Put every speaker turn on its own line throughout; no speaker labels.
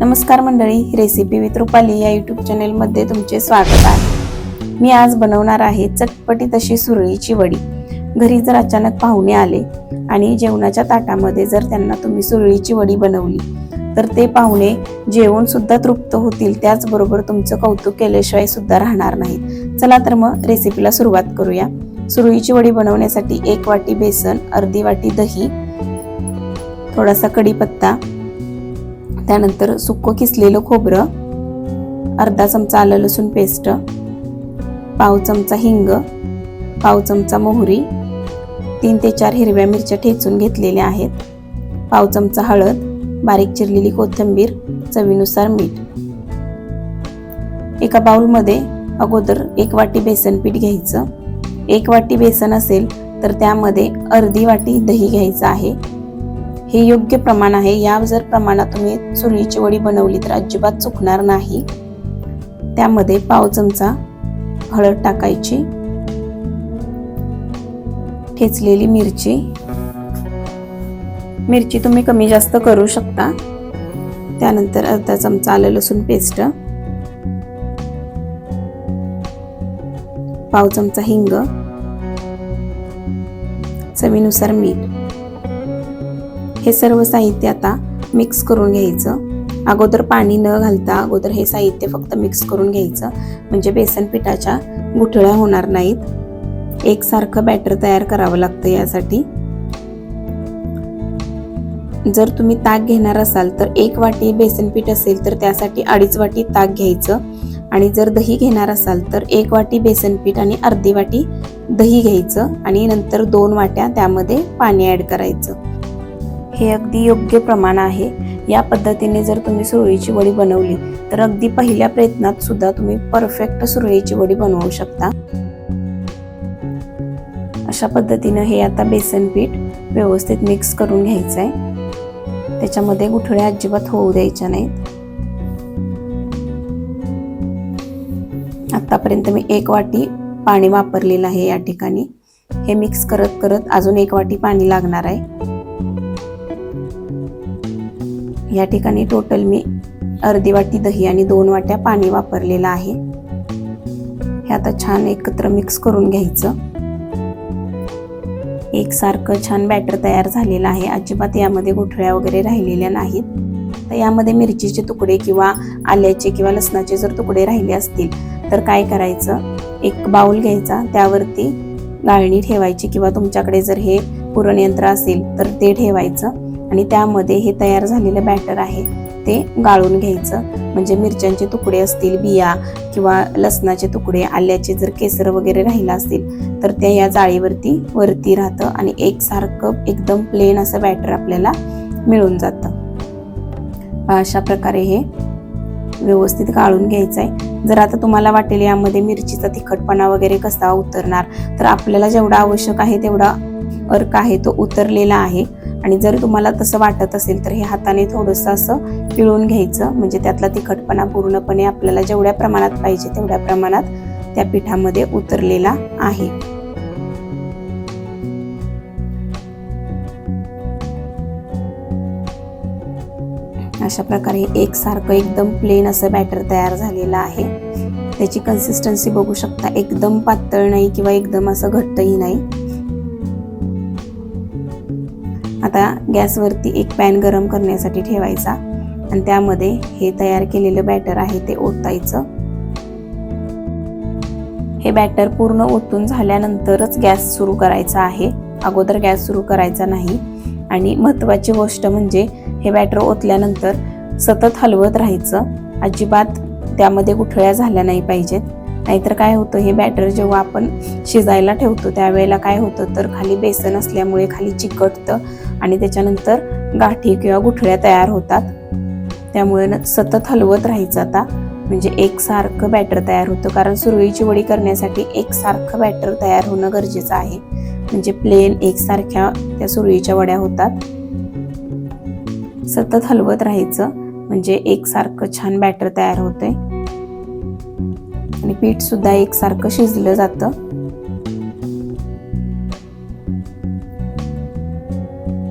नमस्कार मंडळी recipe with Rupali या यूट्यूब चॅनेलमध्ये तुमचे स्वागत आहे. मी आज बनवणार आहे चटपटी तशी सुरळीची वडी. घरी जर अचानक पाहुणे आले आणि जेवणाच्या ताटामध्ये जर त्यांना तुम्ही सुरळीची वडी बनवली तर ते पाहुणे जेवण सुद्धा तृप्त होतील त्याचबरोबर तुमचं कौतुक केल्याशिवाय सुद्धा राहणार नाहीत. चला तर मग रेसिपीला सुरुवात करूया. सुरळीची वडी बनवण्यासाठी एक वाटी बेसन अर्धी वाटी दही थोडासा कढीपत्ता त्यानंतर सुक्क किसलेलं खोबरं अर्धा चमचा आलं लसूण पेस्ट पाव चमचा हिंग पाव चमचा मोहरी तीन ते चार हिरव्या मिरच्या ठेचून घेतलेल्या आहेत. पाव चमचा हळद बारीक चिरलेली कोथिंबीर चवीनुसार मीठ. एका बाउलमध्ये अगोदर एक वाटी बेसन पीठ घ्यायचं. एक वाटी बेसन असेल तर त्यामध्ये अर्धी वाटी दही घ्यायचं आहे. हे योग्य प्रमाण आहे. या जर प्रमाणात तुम्ही सुरळीची वडी बनवली तर अजिबात चुकणार नाही. त्यामध्ये पाव चमचा हळद टाकायची ठेचलेली मिरची. मिरची तुम्ही कमी जास्त करू शकता. त्यानंतर अर्धा चमचा आलं लसूण पेस्ट. पाव चमचा हिंग. चवीनुसार मीठ. हे सर्व साहित्य आता मिक्स करून घ्यायचं. अगोदर पाणी न घालता अगोदर हे साहित्य फक्त मिक्स करून घ्यायचं. म्हणजे बेसन पिठाच्या गुठळ्या होणार नाहीत. एकसारखं बॅटर तयार करावं लागतं यासाठी. जर तुम्ही ताक घेणार असाल तर एक वाटी बेसन पीठ असेल तर त्यासाठी अडीच वाटी ताक घ्यायचं. आणि जर दही घेणार असाल तर एक वाटी बेसन पीठ आणि अर्धी वाटी दही घ्यायचं. आणि नंतर दोन वाट्या त्यामध्ये पाणी ॲड करायचं. हे अगदी योग्य प्रमाण आहे. या पद्धतीने जर तुम्ही सुरळीची वडी बनवली तर अगदी पहिल्या प्रयत्नात सुद्धा तुम्ही परफेक्ट सुरळीची वडी बनवू शकता. अशा पद्धतीनं हे आता बेसन पीठ व्यवस्थित मिक्स करून घ्यायचं आहे त्याच्यामध्ये गुठळ्या अजिबात होऊ द्यायच्या नाहीत. आतापर्यंत मी एक वाटी पाणी वापरलेलं आहे या ठिकाणी. हे मिक्स करत करत अजून एक वाटी पाणी लागणार आहे. या ठिकाणी टोटल मी अर्धी वाटी दही आणि दोन वाट्या पाणी वापरलेलं आहे. हे आता छान एकत्र मिक्स करून घ्यायचं. एकसारखं छान बॅटर तयार झालेलं आहे. अजिबात यामध्ये गुठळ्या वगैरे राहिलेल्या नाहीत. तर यामध्ये मिरचीचे तुकडे किंवा आल्याचे किंवा लसणाचे जर तुकडे राहिले असतील तर काय करायचं? एक बाउल घ्यायचा. त्यावरती गाळणी ठेवायची किंवा तुमच्याकडे जर हे पुरणयंत्र असेल तर ते ठेवायचं. आणि त्यामध्ये हे तयार झालेलं बॅटर आहे ते गाळून घ्यायचं. म्हणजे मिरच्यांचे तुकडे असतील बिया किंवा लसणाचे तुकडे आल्याचे जर केसर वगैरे राहिला असतील तर ते या जाळीवरती वरती राहतं आणि एकसारखं एकदम प्लेन असं बॅटर आपल्याला मिळून जातं. अशा प्रकारे हे व्यवस्थित गाळून घ्यायचं आहे जर आता तुम्हाला वाटेल यामध्ये मिरचीचा तिखटपणा वगैरे कसा उतरणार तर आपल्याला जेवढा आवश्यक आहे तेवढा अर्क आहे तो उतरलेला आहे. आणि जर तुम्हाला तसं वाटत असेल तर हे हाताने थोडंसं असं पिळून घ्यायचं. म्हणजे त्यातला तिखटपणा पूर्णपणे आपल्याला जेवढ्या प्रमाणात पाहिजे तेवढ्या प्रमाणात त्या पिठामध्ये उतरलेला आहे. अशा प्रकारे एकसारखं एकदम प्लेन असं बॅटर तयार झालेलं आहे. त्याची कन्सिस्टन्सी बघू शकता एकदम पातळ नाही किंवा एकदम असं घट्टही नाही. आता गॅसवरती एक पॅन गरम करण्यासाठी ठेवायचा आणि त्यामध्ये हे तयार केलेलं बॅटर आहे ते ओतायचं. हे बॅटर पूर्ण ओतून झाल्यानंतरच गॅस सुरू करायचा आहे. अगोदर गॅस सुरू करायचा नाही. आणि महत्त्वाची गोष्ट म्हणजे हे बॅटर ओतल्यानंतर सतत हलवत राहायचं. अजिबात त्यामध्ये गुठळ्या झाल्या नाही पाहिजेत. नाहीतर काय होतं हे बॅटर जेव्हा आपण शिजायला ठेवतो त्यावेळेला काय होतं तर खाली बेसन असल्यामुळे खाली चिकटतं आणि त्याच्यानंतर गाठी किंवा गुठळ्या तयार होतात. त्यामुळे सतत हलवत राहायचं आता. म्हणजे एकसारखं बॅटर तयार होतं कारण सुरळीची वडी करण्यासाठी एकसारखं बॅटर तयार होणं गरजेचं आहे. म्हणजे प्लेन एकसारख्या त्या सुरळीच्या वड्या होतात. सतत हलवत राहायचं म्हणजे एकसारखं छान बॅटर तयार होतंय. आणि पीठ सुद्धा एकसारखं शिजलं जातं.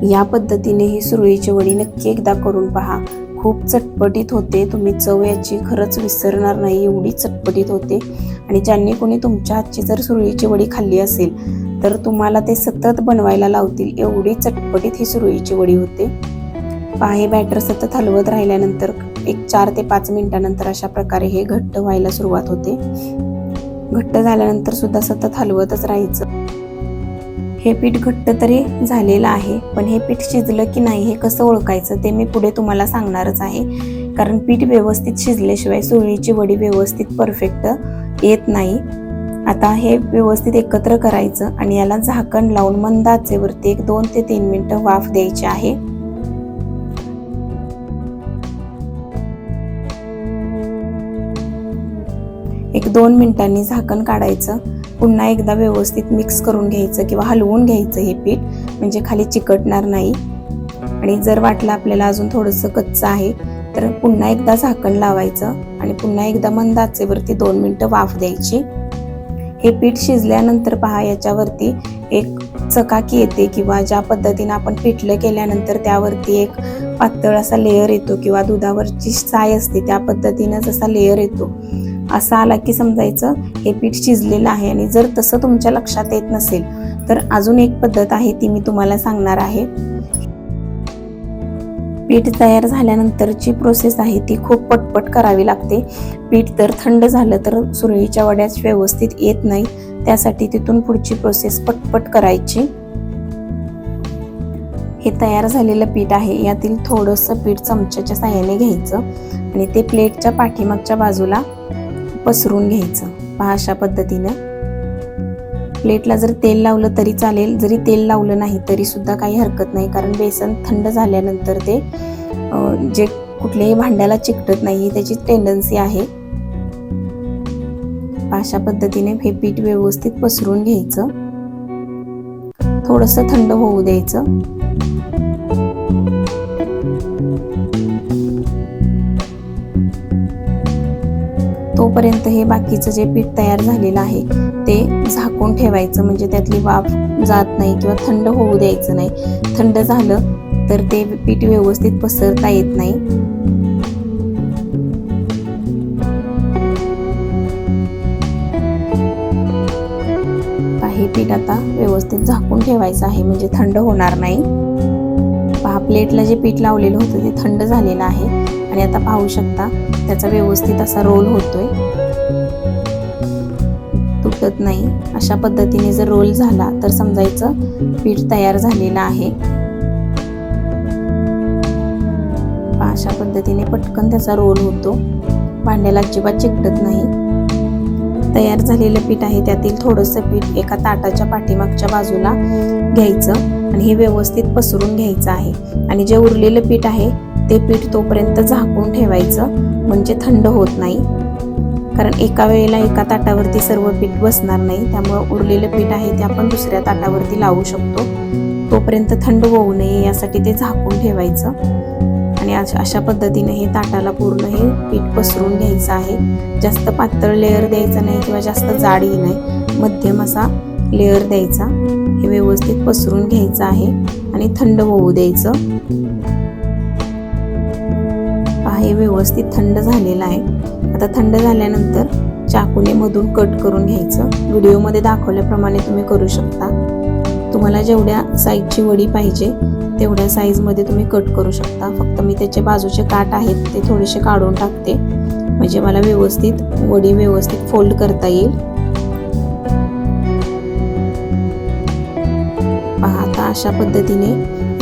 या पद्धतीने ही सुरळीची वडी नक्की एकदा करून पहा. खूप चटपटीत होते. तुम्ही चव याची खरंच विसरणार नाही एवढी चटपटीत होते. आणि ज्यांनी कोणी तुमच्या हातची जर सुरळीची वडी खाल्ली असेल तर तुम्हाला ते सतत बनवायला लावतील. एवढी चटपटीत ही सुरळीची वडी होते. पाहे बॅटर सतत हलवत राहिल्यानंतर एक चार ते पाच मिनिटानंतर अशा प्रकारे हे घट्ट व्हायला सुरुवात होते. घट्ट झाल्यानंतर सुद्धा सतत हलवतच राहायचं. हे पीठ घट्ट तरी झालेलं आहे पण हे पीठ शिजलं की नाही हे कसं ओळखायचं ते मी पुढे तुम्हाला सांगणारच आहे. कारण पीठ व्यवस्थित शिजल्याशिवाय सुरळीची वडी व्यवस्थित परफेक्ट येत नाही. आता हे व्यवस्थित एकत्र करायचं आणि याला झाकण लावून मंद आचेवरती एक दोन ते तीन मिनटं वाफ द्यायची आहे. एक दोन मिनिटांनी झाकण काढायचं पुन्हा एकदा व्यवस्थित मिक्स करून घ्यायचं किंवा हलवून घ्यायचं हे पीठ म्हणजे खाली चिकटणार नाही. आणि जर वाटलं आपल्याला अजून थोडंसं कच्चं आहे तर पुन्हा एकदा झाकण लावायचं आणि पुन्हा एकदा मंद आचेवरती दोन मिनटं वाफ द्यायची. हे पीठ शिजल्यानंतर पहा याच्यावरती एक चकाकी येते किंवा ज्या पद्धतीनं आपण पिठलं केल्यानंतर त्यावरती एक पातळ असा लेअर येतो किंवा दुधावरची साय असते त्या पद्धतीनं जसा लेअर येतो. असा आला की समजायचं हे पीठ शिजलेलं आहे आणि जर तसं तुमच्या लक्षात येत नसेल तर अजून एक पद्धत आहे ती मी तुम्हाला सांगणार आहे. पीठ तयार झाल्यानंतरची प्रोसेस आहे ती खूप पटपट करावी लागते. पीठ तर थंड झालं तर सुरळीच्या वड्याच व्यवस्थित येत नाही त्यासाठी तिथून पुढची प्रोसेस पटपट करायची. हे तयार झालेलं पीठ आहे यातील थोडंसं पीठ चमच्याच्या साह्याने घ्यायचं आणि ते प्लेटच्या पाठीमागच्या बाजूला पसरून घ्यायचं. पहा अशा पद्धतीनं. प्लेटला जर तेल लावलं तरी चालेल. जरी तेल लावलं नाही तरी सुद्धा काही हरकत नाही. कारण बेसन थंड झाल्यानंतर ते जे कुठल्याही भांड्याला चिकटत नाही त्याची टेंडन्सी आहे. अशा पद्धतीने हे पीठ व्यवस्थित पसरून घ्यायचं. थोडंसं थंड होऊ द्यायचं. तोपर्यंत हे बाकीचं जे पीठ तयार झालेलं आहे ते झाकून ठेवायचं. म्हणजे त्यातली वाफ जात नाही किंवा थंड होऊ द्यायचं नाही. थंड झालं तर ते पीठ व्यवस्थित पसरता येत नाही. हे पीठ आता व्यवस्थित झाकून ठेवायचं आहे म्हणजे थंड होणार नाही. पहा प्लेटला जे पीठ लावलेलं होतं ते थंड झालेलं आहे. आणि आता पाहू शकता त्याचा व्यवस्थित असा रोल होतोय. तुटत नाही. अशा पद्धतीने जर रोल झाला तर समजायचं पीठ तयार झालेलं आहे. अशा पद्धतीने पटकन त्याचा रोल होतो. भांड्याला अजिबात चिकटत नाही. तयार झालेलं पीठ आहे त्यातील थोडंसं पीठ एका ताटाच्या पाठीमागच्या बाजूला घ्यायचं आणि हे व्यवस्थित पसरून घ्यायचं आहे. आणि जे उरलेलं पीठ आहे ते पीठ तोपर्यंत झाकून ठेवायचं म्हणजे थंड होत नाही. कारण एका वेळेला एका ताटावरती सर्व पीठ बसणार नाही त्यामुळं उरलेलं पीठ आहे ते आपण दुसऱ्या ताटावरती लावू शकतो. तोपर्यंत थंड होऊ नये यासाठी ते झाकून ठेवायचं. आणि अशा पद्धतीने हे ताटाला पूर्ण हे पीठ पसरून घ्यायचं आहे. जास्त पातळ लेअर द्यायचा नाही किंवा जास्त जाडही नाही. मध्यम असा लेअर द्यायचा. हे व्यवस्थित पसरून घ्यायचं आहे आणि थंड होऊ द्यायचं. हे व्यवस्थित थंड झालेलं आहे. आता थंड झाल्यानंतर चाकूने मधून कट करून घ्यायचं. व्हिडिओमध्ये दाखवल्याप्रमाणे तुम्ही करू शकता. तुम्हाला जेवढ्या साईजची वडी पाहिजे तेवढ्या साईजमध्ये तुम्ही कट करू शकता. फक्त मी त्याचे बाजूचे काट आहेत ते थोडेसे काढून टाकते. म्हणजे मला व्यवस्थित वडी व्यवस्थित फोल्ड करता येईल. पहा आता अशा पद्धतीने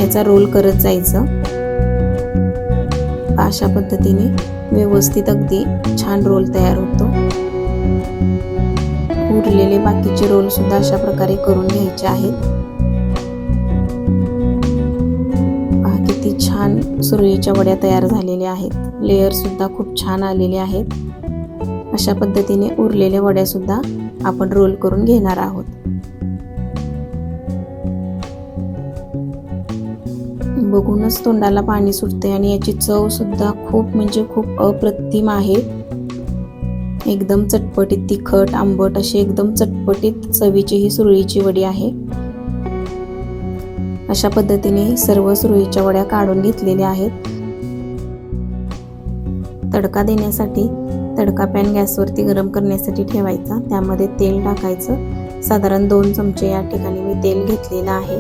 याचा रोल करत जायचं. अशा पद्धतीने व्यवस्थित अगदी छान रोल तयार होतो. उरलेले बाकीचे रोल सुद्धा अशा प्रकारे करून घ्यायचे आहेत. छान सुरळीच्या वड्या तयार झालेल्या आहेत. लेअरसुद्धा खूप छान आलेले आहेत. अशा पद्धतीने उरलेल्या वड्या सुद्धा आपण रोल करून घेणार आहोत. बघूनच तोंडाला पाणी सुटते आणि याची चव सुद्धा खूप म्हणजे खूप अप्रतिम आहे. एकदम चटपटीत तिखट आंबट अशी एकदम चटपटीत चवीची ही सुरळीची वडी आहे. अशा पद्धतीने सर्व सुरळीच्या वड्या काढून घेतलेल्या आहेत. तडका देण्यासाठी तडका पॅन गॅसवरती गरम करण्यासाठी ठेवायचा. त्यामध्ये तेल टाकायचं. साधारण दोन चमचे या ठिकाणी मी तेल घेतलेलं आहे.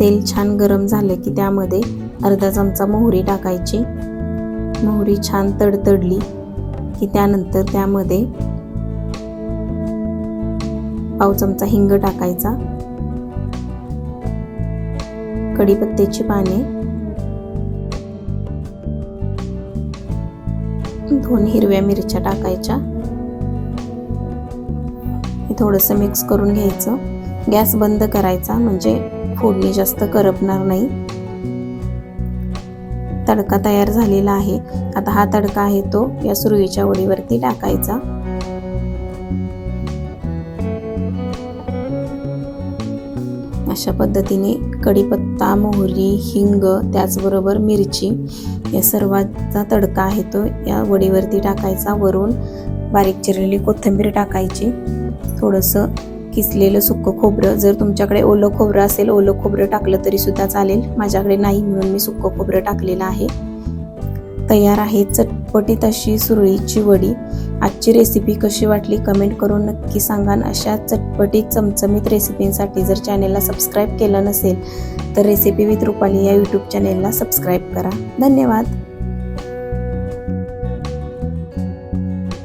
तेल छान गरम झालं की त्यामध्ये अर्धा चमचा मोहरी टाकायची. मोहरी छान तडतडली की त्यानंतर त्यामध्ये पाव चमचा हिंग टाकायचा. कढीपत्त्याची पाने. दोन हिरव्या मिरच्या टाकायच्या. हे थोडंसं मिक्स करून घ्यायचं. गॅस बंद करायचा म्हणजे फोडणी जास्त करपणार नाही. तडका तयार झालेला आहे. आता हा तडका आहे तो या सुरळीच्या वडीवरती टाकायचा. अशा पद्धतीने कढीपत्ता मोहरी हिंग त्याचबरोबर मिरची या सर्वांचा तडका आहे तो या वडीवरती टाकायचा. वरून बारीक चिरलेली कोथिंबीर टाकायची. थोडंसं किसलेलं सुक्कं खोबरं. जर तुमच्याकडे ओलं खोबरं असेल ओलं खोबरं टाकलं तरी सुद्धा चालेल. माझ्याकडे नाही म्हणून मी सुकं खोबरं टाकलेलं आहे. तयार आहे. चटपटीत अशी सुरळीची वडी. आजची रेसिपी कशी वाटली कमेंट करून नक्की सांगा अशा चटपटीत चमचमीत रेसिपींसाठी जर चॅनेलला सबस्क्राईब केलं नसेल तर रेसिपी विथ रुपाली या यूट्यूब चॅनेलला सबस्क्राईब करा. धन्यवाद.